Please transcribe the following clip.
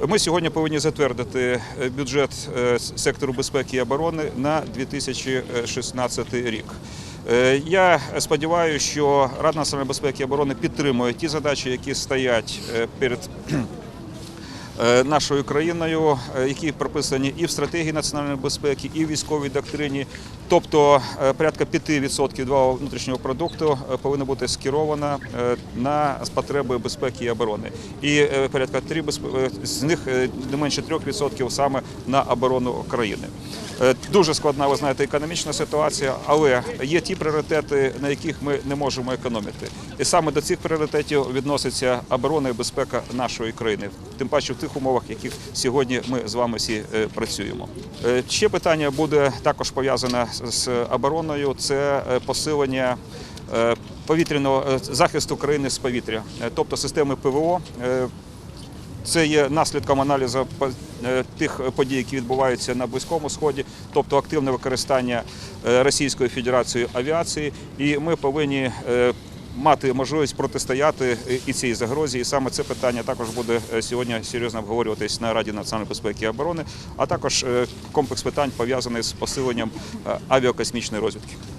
Ми сьогодні повинні затвердити е, бюджет е, сектору безпеки і оборони на 2016 рік. Е, Я сподіваюся, що Рада національної безпеки і оборони підтримує ті задачі, які стоять перед нашою країною, які прописані і в стратегії національної безпеки, і в військовій доктрині. Тобто е, порядка 5% валового внутрішнього продукту е, повинно бути скеровано е, на потреби безпеки і оборони. І порядка 3 з них не менше 3% саме на оборону країни. Дуже складна, ви знаєте, економічна ситуація, але є ті пріоритети, на яких ми не можемо економити. І саме до цих пріоритетів відноситься оборона і безпека нашої країни, тим паче в тих умовах, в яких сьогодні ми з вами всі працюємо. Ще питання буде також пов'язане з- обороною: це е, посилення. е, Повітряного е, захисту країни з повітря, тобто системи ПВО, це є наслідком аналізу тих подій, які відбуваються на Близькому Сході, тобто активне використання Російською Федерацією авіації, і ми повинні мати можливість протистояти і цій загрозі. І саме це питання також буде е, сьогодні серйозно обговорюватись на Раді національної безпеки і оборони, а також е, комплекс питань пов'язаний з посиленням е, авіакосмічної розвідки.